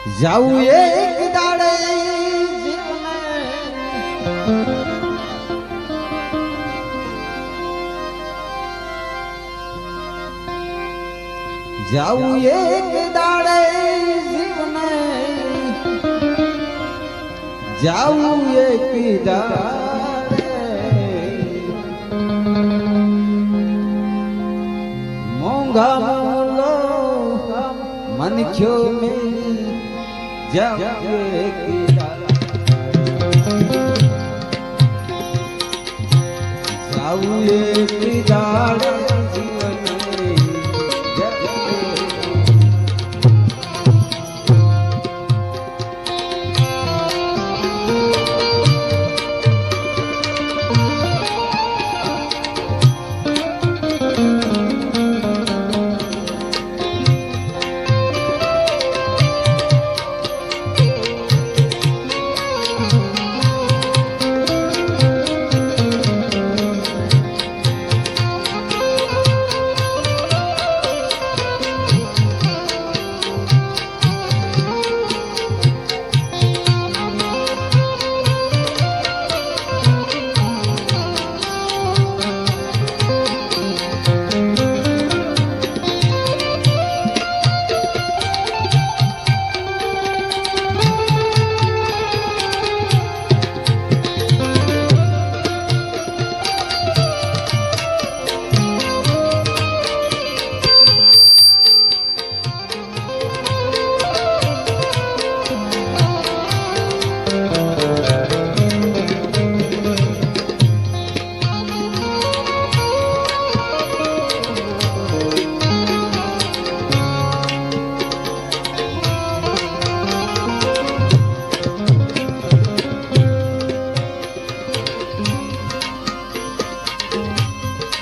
જાવું એક દાડે જાવું એક દાડે જીવને જાવું એક દાડે મોંઘા મોલો મન ખ્યો મેં જમ જાઉં એક દાડા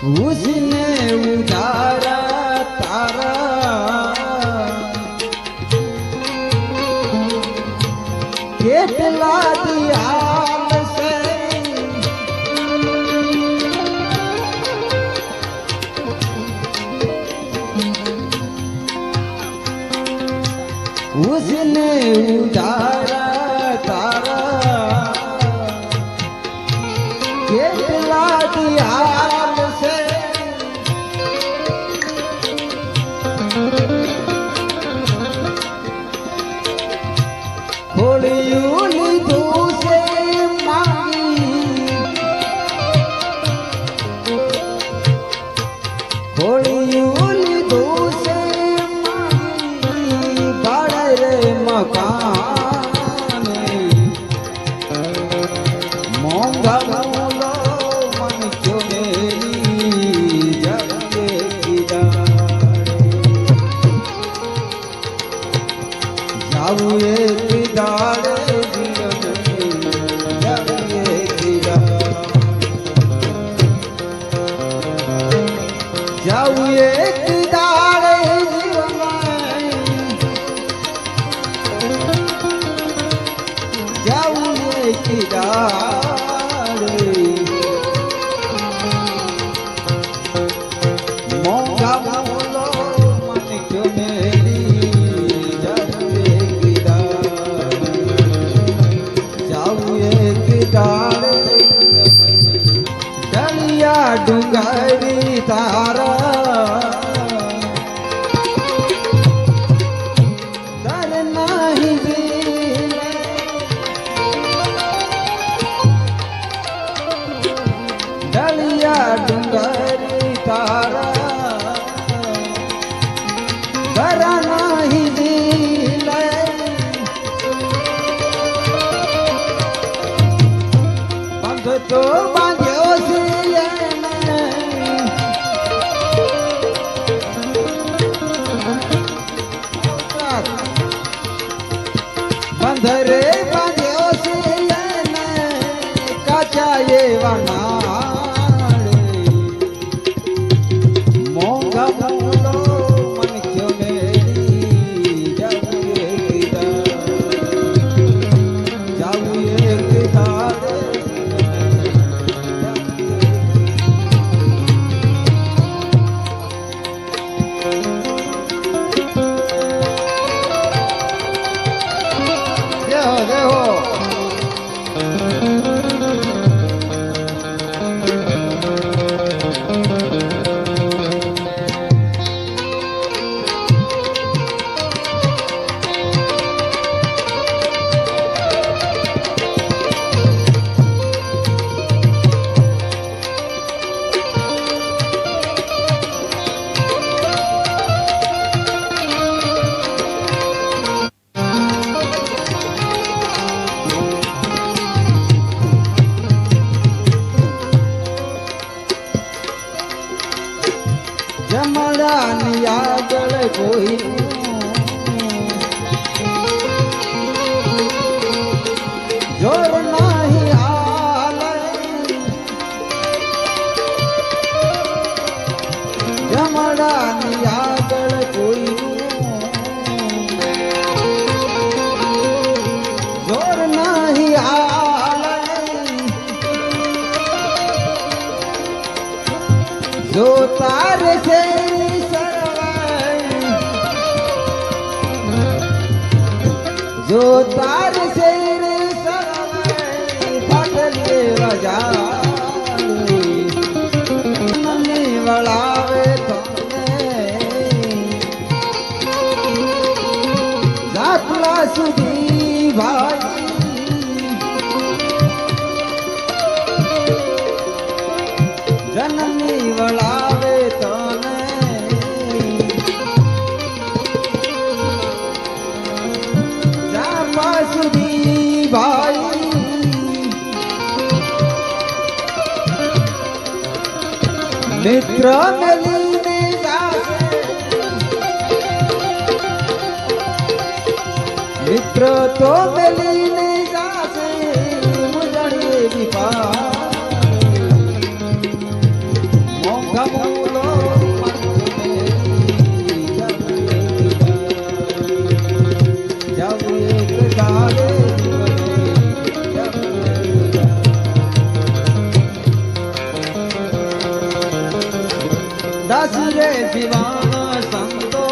उसने उधारा तारा। કેટલા દિયાલ સે उसने उधारा તારા કેટલા દિયાલ જાવું એક 万棒 તાર છે જો તાર છે ફાટલે જાતલા સુધી ભાઈ મિત્ર મેલીને મિત્ર તો મેલીને જીવાન સંતો.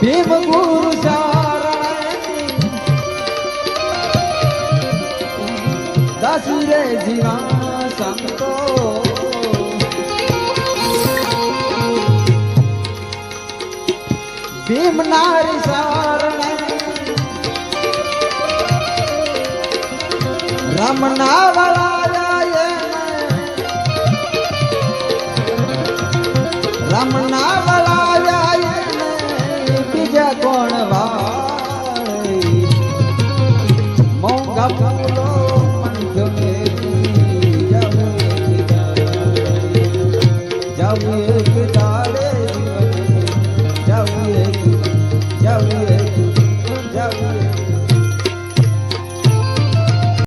ભીમ ગુરુ દસ રે જીવાન સંતો. રામના વલાવ્યા બીજા કોણ વાળી મોંઘા ફૂલો પણ